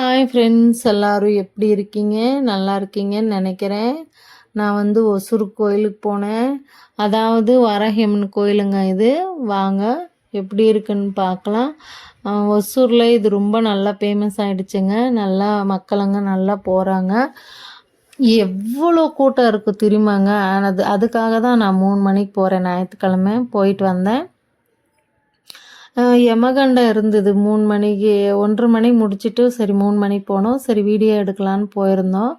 Hi friends எல்லோரும் எப்படி இருக்கீங்க? நல்லா இருக்கீங்கன்னு நினைக்கிறேன். நான் வந்து ஒசூர் கோயிலுக்கு போனேன். அதாவது வரஹெம்மன் கோயிலுங்க இது. வாங்க எப்படி இருக்குன்னு பார்க்கலாம். ஒசூரில் இது ரொம்ப நல்லா ஃபேமஸ் ஆகிடுச்சுங்க நல்லா மக்களுங்க நல்லா போகிறாங்க எவ்வளோ கூட்டம் இருக்குது தெரியுமாங்க. அது அதுக்காக தான் நான் மூணு மணிக்கு போகிறேன் ஞாயிற்றுக்கிழமை போயிட்டு வந்தேன். யமகண்டம் இருந்தது. மூணு மணிக்கு ஒன்றரை மணி முடிச்சிட்டு சரி மூணு மணிக்கு போனோம். சரி வீடியோ எடுக்கலான்னு போயிருந்தோம்.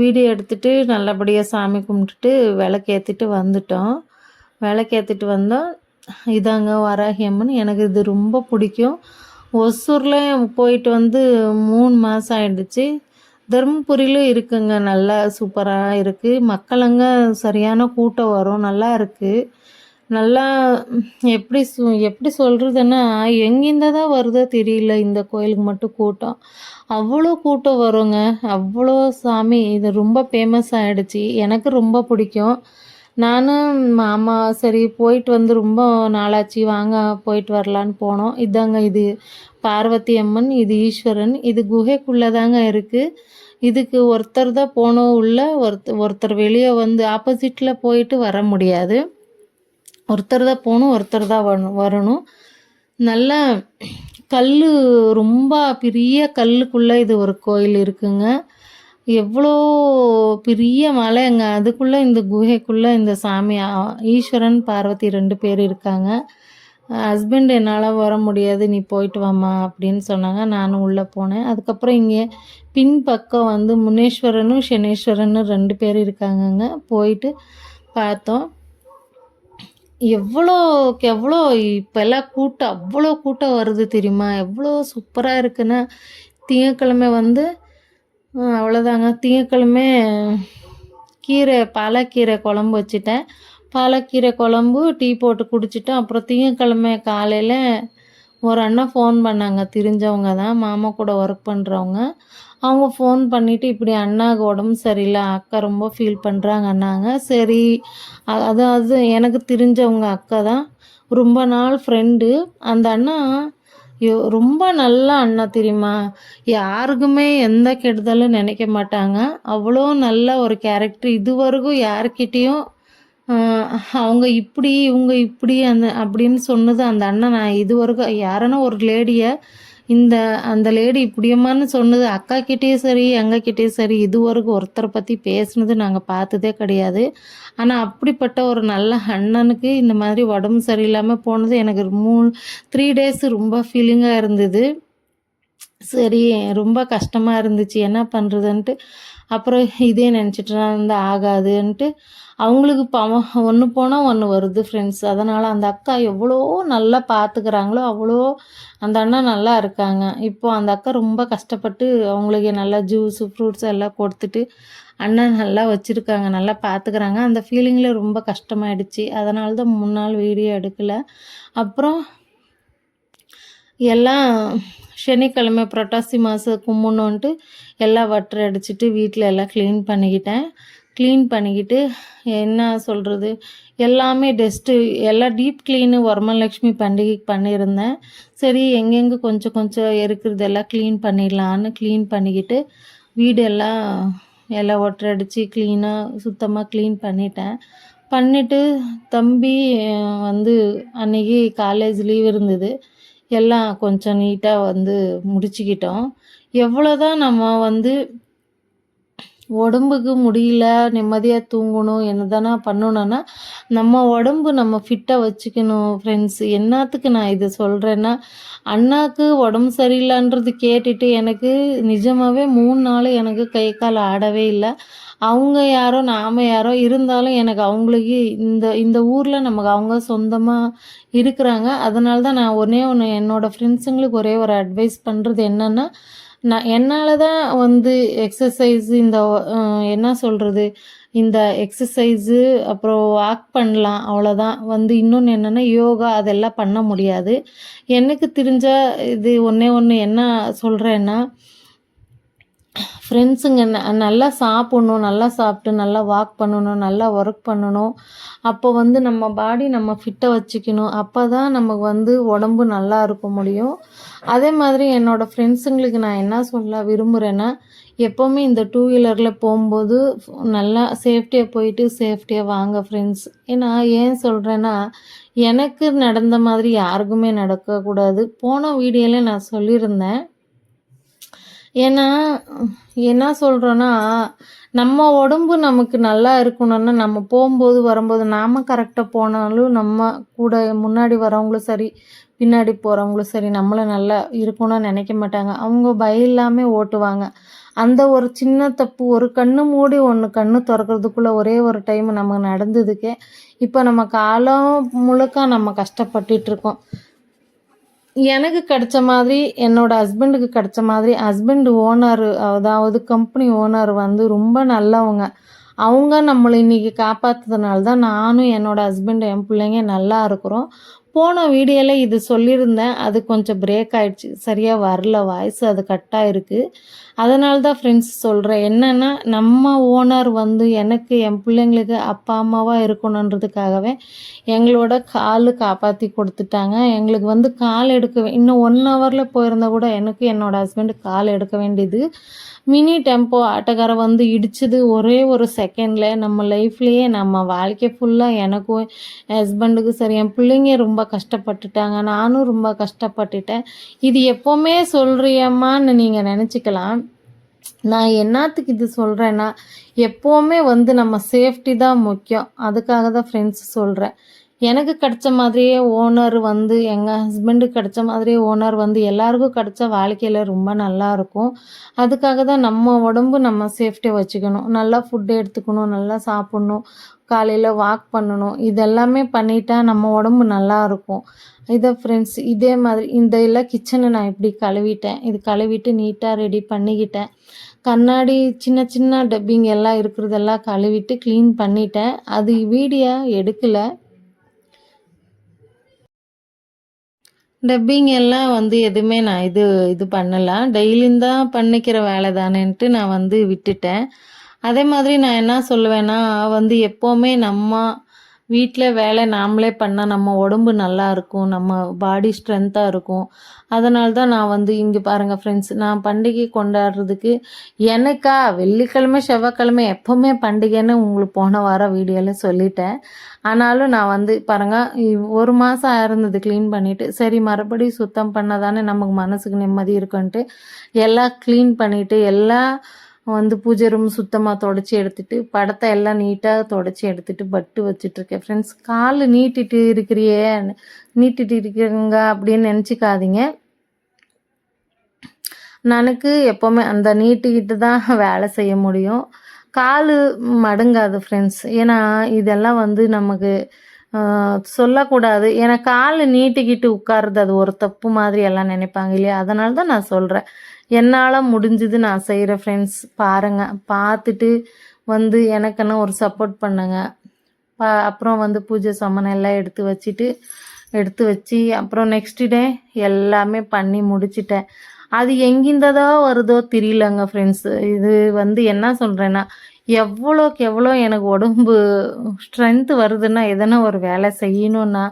வீடியோ எடுத்துட்டு நல்லபடியாக சாமி கும்பிட்டுட்டு விளக்கேற்றிட்டு வந்துட்டோம். விளக்கேற்றிட்டு வந்தோம். இதாங்க வராகியம்மன். எனக்கு இது ரொம்ப பிடிக்கும். ஒசூரில் போயிட்டு வந்து மூணு மாதம் ஆயிடுச்சு. தருமபுரியிலும் இருக்குங்க. நல்லா சூப்பராக இருக்குது மக்களுங்க சரியான கூட்டம் வரும். நல்லா இருக்குது நல்லா எப்படி சொ எப்படி சொல்கிறதுன்னா எங்கேருந்து தான் வருதோ தெரியல. இந்த கோயிலுக்கு மட்டும் கூட்டம். அவ்வளோ கூட்டம் வருங்க. அவ்வளோ சாமி இது ரொம்ப ஃபேமஸ் ஆகிடுச்சி எனக்கு ரொம்ப பிடிக்கும். நானும் மாமா சரி போயிட்டு வந்து ரொம்ப நாளாச்சு. வாங்க போயிட்டு வரலான்னு போனோம். இதாங்க இது பார்வதி அம்மன் இது ஈஸ்வரன். இது குகைக்குள்ளே தாங்க இருக்குது இதுக்கு ஒருத்தர் தான் போனோம் உள்ள ஒருத்தர் ஒருத்தர் வெளியே வந்து ஆப்போசிட்டில் போயிட்டு வர முடியாது. ஒருத்தர் தான் போகணும் ஒருத்தர் தான் வரணும் வரணும். நல்லா கல் ரொம்ப பெரிய கல்லுக்குள்ளே இது ஒரு கோயில் இருக்குங்க. எவ்வளோ பெரிய மலைங்க. அதுக்குள்ளே இந்த குகைக்குள்ளே இந்த சாமி ஈஸ்வரன் பார்வதி ரெண்டு பேர் இருக்காங்க. ஹஸ்பண்ட் என்னால் வர முடியாது. நீ போயிட்டு வாமா அப்படின்னு சொன்னாங்க. நானும் உள்ளே போனேன். அதுக்கப்புறம் இங்கே பின்பக்கம் வந்து முனேஸ்வரனும் சனேஸ்வரனும் ரெண்டு பேர் இருக்காங்கங்க. போயிட்டு பார்த்தோம். எவ்வளோக்கு எவ்வளோ இப்போல்லாம் கூட்டம் அவ்வளோ கூட்டம் வருது தெரியுமா? எவ்வளோ சூப்பராக இருக்குன்னா திங்கக்கிழமை வந்து அவ்வளோதாங்க திங்கக்கிழமை கீரை பாலக்கீரை குழம்பு வச்சுட்டேன். பாலக்கீரை குழம்பு டீ போட்டு குடிச்சிட்டோம். அப்புறம் திங்கக்கிழமை காலையில் ஒரு அண்ணா ஃபோன் பண்ணாங்க. தெரிஞ்சவங்க தான். மாமா கூட ஒர்க் பண்ணுறவங்க அவங்க ஃபோன் பண்ணிவிட்டு இப்படி அண்ணாவுக்கு உடம்பு சரியில்லை அக்கா ரொம்ப ஃபீல் பண்ணுறாங்க அண்ணாங்க சரி அதாவது எனக்கு தெரிஞ்சவங்க அக்கா தான். ரொம்ப நாள் ஃப்ரெண்டு அந்த அண்ணா யோ- ரொம்ப நல்ல அண்ணா தெரியுமா? யாருக்குமே எந்த கெடுதலும் நினைக்க மாட்டாங்க. அவ்வளோ நல்ல ஒரு கேரக்டர் இதுவரைக்கும் யாருக்கிட்டேயும் அவங்க இப்படி இவங்க இப்படி அந்த அப்படின்னு சொன்னது அந்த அண்ணன். நான் இதுவரைக்கும் யாருன்னா ஒரு லேடியை இந்த அந்த லேடி இப்படியம்மான்னு சொன்னது அக்கா கிட்டேயும் சரி எங்க சரி சரி இதுவரைக்கும் ஒருத்தரை பற்றி பேசுனது நாங்கள் பார்த்ததே கிடையாது. ஆனால் அப்படிப்பட்ட ஒரு நல்ல அண்ணனுக்கு இந்த மாதிரி உடம்பு சரியில்லாமல் போனது எனக்கு மூணு த்ரீ டேஸ் ரொம்ப ஃபீலிங்காக இருந்தது. சரி ரொம்ப கஷ்டமாக இருந்துச்சு. என்ன பண்ணுறதுன்ட்டு அப்புறம் இதே நினச்சிட்டு இருந்தால் ஆகாதுன்ட்டு அவங்களுக்கு பாவம் ஒன்று போனால் ஒன்று வருது ஃப்ரெண்ட்ஸ் அதனால் அந்த அக்கா எவ்வளோ நல்லா பார்த்துக்கிறாங்களோ அவ்வளோ அந்த அண்ணா நல்லா இருக்காங்க. இப்போது அந்த அக்கா ரொம்ப கஷ்டப்பட்டு அவங்களுக்கு நல்லா ஜூஸ் ஃப்ரூட்ஸ் எல்லாம் கொடுத்துட்டு அண்ணன் நல்லா வச்சுருக்காங்க நல்லா பார்த்துக்கிறாங்க அந்த ஃபீலிங்கில் ரொம்ப கஷ்டமாயிடுச்சு. அதனால தான் முன்னாள் நாள் வீடியோ எடுக்கலை. அப்புறம் எல்லாம் சனிக்கிழமை புரட்டாசி மாதம் கும்பிடணுன்ட்டு எல்லாம் வட்டரை அடிச்சுட்டு வீட்டில் எல்லாம் க்ளீன் பண்ணிக்கிட்டேன். க்ளீன் பண்ணிக்கிட்டு என்ன சொல்கிறது எல்லாமே டஸ்ட்டு எல்லாம் டீப் க்ளீனு வரமலக்ஷ்மி பண்டிகைக்கு பண்ணியிருந்தேன். சரி எங்கெங்கே கொஞ்சம் கொஞ்சம் இருக்கிறதெல்லாம் க்ளீன் பண்ணிடலான்னு க்ளீன் பண்ணிக்கிட்டு வீடெல்லாம் எல்லாம் எல்லாம் ஒட்டரை அடித்து க்ளீனாக சுத்தமாக க்ளீன் பண்ணிட்டேன். பண்ணிவிட்டு தம்பி வந்து அன்றைக்கி காலேஜ் லீவ் இருந்தது. எல்லாம் கொஞ்சம் நீட்டாக வந்து முடிச்சுக்கிட்டோம். எவ்வளோதான் நம்ம வந்து உடம்புக்கு முடியல நிம்மதியாக தூங்கணும் என்னதானா பண்ணணும்னா நம்ம உடம்பு நம்ம ஃபிட்டாக வச்சுக்கணும் ஃப்ரெண்ட்ஸ் என்னத்துக்கு நான் இதை சொல்கிறேன்னா அண்ணாக்கு உடம்பு சரியில்லைன்றது கேட்டுட்டு எனக்கு நிஜமாகவே மூணு நாள் எனக்கு கை கால் ஆடவே இல்லை. அவங்க யாரோ நாம யாரோ இருந்தாலும் எனக்கு அவங்களுக்கு இந்த இந்த ஊரில் நமக்கு அவங்க சொந்தமாக இருக்கிறாங்க. அதனால தான் நான் ஒன்றே ஒன்று என்னோடய ஃப்ரெண்ட்ஸுங்களுக்கு ஒரே ஒரு அட்வைஸ் பண்ணுறது என்னென்னா நான் என்னால் தான் வந்து எக்ஸசைஸ் இந்த என்ன சொல்கிறது இந்த எக்ஸசைஸு அப்புறம் வாக் பண்ணலாம் அவ்வளோதான் வந்து இன்னொன்று என்னென்னா யோகா அதெல்லாம் பண்ண முடியாது. எனக்கு தெரிஞ்ச இது ஒன்றே ஒன்று என்ன சொல்கிறேன்னா ஃப்ரெண்ட்ஸுங்க ந நல்லா சாப்பிட்ணும் நல்லா சாப்பிட்டு நல்லா வாக் பண்ணணும் நல்லா ஒர்க் பண்ணணும். அப்போ வந்து நம்ம பாடி நம்ம ஃபிட்டை வச்சுக்கணும். அப்போ தான் நமக்கு வந்து உடம்பு நல்லா இருக்க முடியும். அதே மாதிரி என்னோடய ஃப்ரெண்ட்ஸுங்களுக்கு நான் என்ன சொல்ல விரும்புகிறேன்னா எப்போவுமே இந்த டூ வீலரில் போகும்போது நல்லா சேஃப்டியாக போயிட்டு சேஃப்டியாக வாங்க ஃப்ரெண்ட்ஸ் ஏன்னா ஏன் சொல்கிறேன்னா எனக்கு நடந்த மாதிரி யாருக்குமே நடக்கக்கூடாது. போன வீடியோவில் நான் சொல்லியிருந்தேன் ஏன்னா என்ன சொல்கிறோன்னா நம்ம உடம்பு நமக்கு நல்லா இருக்கணும்னா நம்ம போகும்போது வரும்போது நாம் கரெக்டாக போனாலும் நம்ம கூட முன்னாடி வரவங்களும் சரி பின்னாடி போகிறவங்களும் சரி நம்மளை நல்லா இருக்கணும்னு நினைக்க மாட்டாங்க. அவங்க பயம் இல்லாமல் ஓட்டுவாங்க. அந்த ஒரு சின்ன தப்பு ஒரு கண்ணு மூடி ஒன்று கண்ணு திறக்கிறதுக்குள்ளே ஒரே ஒரு டைம் நமக்கு நடந்ததுக்கே இப்போ நம்ம காலம் முழுக்க நம்ம கஷ்டப்பட்டுட்ருக்கோம் எனக்கு கிடைச்ச மாதிரி என்னோட ஹஸ்பண்டுக்கு கிடைச்ச மாதிரி ஹஸ்பண்ட் ஓனர் அதாவது கம்பெனி ஓனர் வந்து ரொம்ப நல்லவங்க. அவங்க நம்மளை இன்றைக்கி காப்பாற்றுறதுனால தான் நானும் என்னோடய ஹஸ்பண்ட் என் பிள்ளைங்க நல்லா இருக்கிறோம். போன வீடியோவில் இது சொல்லியிருந்தேன். அது கொஞ்சம் பிரேக் ஆகிடுச்சு சரியாக வரல. வாய்ஸ் அது கட்டாக இருக்குது அதனால தான் ஃப்ரெண்ட்ஸ் சொல்கிறேன் என்னென்னா நம்ம ஓனர் வந்து எனக்கு என் பிள்ளைங்களுக்கு அப்பா அம்மாவாக இருக்கணுன்றதுக்காகவே எங்களோட கால் காப்பாற்றி கொடுத்துட்டாங்க. எங்களுக்கு வந்து கால் எடுக்க இன்னும் ஒன் ஹவரில் போயிருந்தா கூட எனக்கு என்னோடய ஹஸ்பண்டு கால் எடுக்க வேண்டியது மினி டெம்போ ஆட்டோக்காரை வந்து இடிச்சது ஒரே ஒரு செகண்டில் நம்ம லைஃப்லேயே நம்ம வாழ்க்கை ஃபுல்லாக எனக்கும் ஹஸ்பண்டுக்கும் சரி என் பிள்ளைங்க ரொம்ப கஷ்டப்பட்டுட்டாங்க. நானும் ரொம்ப கஷ்டப்பட்டுட்டேன். இது எப்போவுமே சொல்கிறியம்மான்னு நீங்கள் நினச்சிக்கலாம். நான் என்னத்துக்கு இது சொல்கிறேன்னா எப்போவுமே வந்து நம்ம சேஃப்டி தான் முக்கியம். அதுக்காக தான் ஃப்ரெண்ட்ஸ் சொல்கிறேன் எனக்கு கிடைச்ச மாதிரியே ஓனர் வந்து எங்கள் ஹஸ்பண்டுக்கு கிடைச்ச மாதிரியே ஓனர் வந்து எல்லாருக்கும் கிடைச்ச வாழ்க்கையில் ரொம்ப நல்லாயிருக்கும் அதுக்காக தான் நம்ம உடம்பு நம்ம சேஃப்டியாக வச்சுக்கணும். நல்லா ஃபுட்டு எடுத்துக்கணும் நல்லா சாப்பிட்ணும். காலையில் வாக் பண்ணணும். இதெல்லாமே பண்ணிட்டா நம்ம உடம்பு நல்லா இருக்கும். இதை ஃப்ரெண்ட்ஸ் இதே மாதிரி இந்த எல்லாம் கிச்சனை நான் இப்படி கழுவிட்டேன். இது கழுவிட்டு நீட்டாக ரெடி பண்ணிக்கிட்டேன். கண்ணாடி சின்ன சின்ன டப்பிங் எல்லாம் இருக்கிறதெல்லாம் கழுவிட்டு க்ளீன் பண்ணிட்டேன். அது வீடியோ எடுக்கலை. டப்பிங் எல்லாம் வந்து எதுவுமே நான் இது இது பண்ணலாம் டெய்லியும் தான் பண்ணிக்கிற வேலை தானேன்ட்டு நான் வந்து விட்டுட்டேன். அதே மாதிரி நான் என்ன சொல்லுவேன்னா வந்து எப்போவுமே நம்ம வீட்டில் வேலை நாமளே பண்ணால் நம்ம உடம்பு நல்லா இருக்கும் நம்ம பாடி ஸ்ட்ரென்த்தாக இருக்கும். அதனால தான் நான் வந்து இங்கே பாருங்கள் ஃப்ரெண்ட்ஸ் நான் பண்டிகை கொண்டாடுறதுக்கு எனக்கா வெள்ளிக்கிழமை செவ்வாய்க்கிழமை எப்போவுமே பண்டிகைன்னு உங்களுக்கு போன வாரம் வீடியோவில் சொல்லிட்டேன். ஆனாலும் நான் வந்து பாருங்கள் ஒரு மாதம் ஆயிருந்தது க்ளீன் பண்ணிவிட்டு சரி மறுபடியும் சுத்தம் பண்ணால் தானே நமக்கு மனசுக்கு நிம்மதி இருக்குன்ட்டு எல்லாம் க்ளீன் பண்ணிவிட்டு எல்லாம் வந்து பூஜை ரூம் சுத்தமாக தொடச்சி எடுத்துட்டு படத்தை எல்லாம் நீட்டாக தொடச்சி எடுத்துட்டு பட்டு வச்சுட்ருக்கேன் ஃப்ரெண்ட்ஸ் கால் நீட்டிட்டு இருக்கிறியே நீட்டிட்டு இருக்கிறீங்க அப்படின்னு நினச்சிக்காதீங்க. நனக்கு எப்போவுமே அந்த நீட்டிக்கிட்டு தான் வேலை செய்ய முடியும். கால் மடங்காது ஃப்ரெண்ட்ஸ் ஏன்னா இதெல்லாம் வந்து நமக்கு சொல்லக்கூடாது. ஏன்னா கால் நீட்டிக்கிட்டு உட்காருது அது ஒரு தப்பு மாதிரி எல்லாம் நினைப்பாங்க இல்லையா? அதனால தான் நான் சொல்கிறேன் என்னால் முடிஞ்சது நான் செய்கிற ஃப்ரெண்ட்ஸ் பாருங்கள் பார்த்துட்டு வந்து எனக்குன்னு ஒரு சப்போர்ட் பண்ணுங்க. பா அப்புறம் வந்து பூஜை சாமான் எல்லாம் எடுத்து வச்சுட்டு எடுத்து வச்சு அப்புறம் நெக்ஸ்ட் டே எல்லாமே பண்ணி முடிச்சிட்டேன். அது எங்கிருந்ததோ வருதோ தெரியலங்க ஃப்ரெண்ட்ஸ் இது வந்து என்ன சொல்கிறேன்னா எவ்வளோக்கு எவ்வளோ எனக்கு உடம்பு ஸ்ட்ரென்த்து வருதுன்னா எதனா ஒரு வேலை செய்யணுன்னா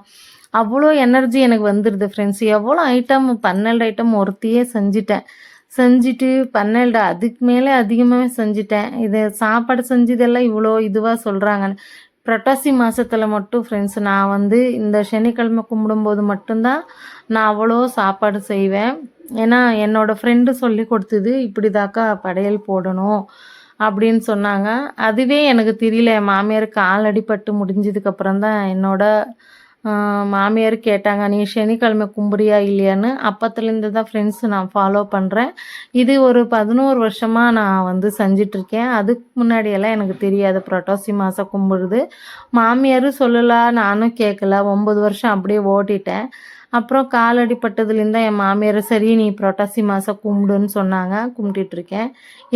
அவ்வளோ எனர்ஜி எனக்கு வந்துடுது ஃப்ரெண்ட்ஸ் எவ்வளோ ஐட்டம் பன்னெண்டு ஐட்டம் ஒருத்தையே செஞ்சிட்டேன். செஞ்சுட்டு பன்னெண்டு அதுக்கு மேலே அதிகமாகவே செஞ்சுட்டேன். இது சாப்பாடு செஞ்சதெல்லாம் இவ்வளோ இதுவாக சொல்கிறாங்கன்னு புரட்டாசி மாதத்தில் மட்டும் ஃப்ரெண்ட்ஸ் நான் வந்து இந்த சனிக்கிழமை கும்பிடும்போது மட்டும்தான் நான் அவ்வளோ சாப்பாடு செய்வேன். ஏன்னா என்னோடய ஃப்ரெண்டு சொல்லி கொடுத்தது இப்படி தாக்கா படையல் போடணும் அப்படின்னு சொன்னாங்க. அதுவே எனக்கு தெரியல என் மாமியாருக்கு கால் அடிப்பட்டு முடிஞ்சதுக்கப்புறம் தான் என்னோட மாமியார் கேட்டாங்க நீ சனிக்கிழமை கும்புறியா இல்லையான்னு? அப்பத்துலேருந்து தான் ஃப்ரெண்ட்ஸ் நான் ஃபாலோ பண்ணுறேன் இது ஒரு பதினோரு வருஷமாக நான் வந்து செஞ்சிட்ருக்கேன். அதுக்கு முன்னாடியெல்லாம் எனக்கு தெரியாது புரட்டாசி மாதம் கும்பிடுது மாமியாரும் சொல்லலாம் நானும் கேட்கல ஒம்பது வருஷம் அப்படியே ஓட்டிட்டேன். அப்புறம் காலடி பட்டதுலேருந்து என் மாமியார் சரி நீ புரட்டாசி மாதம் கும்பிடுன்னு சொன்னாங்க. கும்பிட்டுட்ருக்கேன்.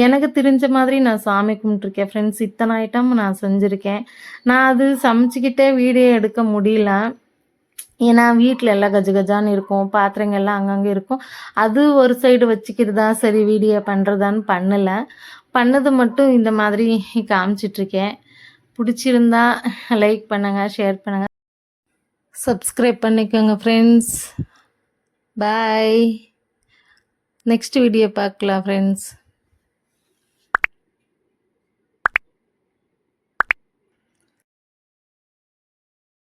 எனக்கு தெரிஞ்ச மாதிரி நான் சாமி கும்பிட்டுருக்கேன். ஃப்ரெண்ட்ஸ் இத்தனை ஐட்டம் நான் செஞ்சுருக்கேன். நான் அது சமைச்சிக்கிட்டே வீடியோ எடுக்க முடியல. ஏன்னா வீட்டில் எல்லாம் கஜ கஜான்னு இருக்கும். பாத்திரங்கள் எல்லாம் அங்கங்கே இருக்கும். அது ஒரு சைடு வச்சுக்கிறதா சரி வீடியோ பண்ணுறதான்னு பண்ணலை. பண்ணது மட்டும் இந்த மாதிரி காமிச்சிட்ருக்கேன். பிடிச்சிருந்தா லைக் பண்ணுங்கள் ஷேர் பண்ணுங்கள் சப்ஸ்கிரைப் பண்ணிக்கோங்க ஃப்ரெண்ட்ஸ் பாய் நெக்ஸ்ட் வீடியோ பார்க்கலாம் ஃப்ரெண்ட்ஸ்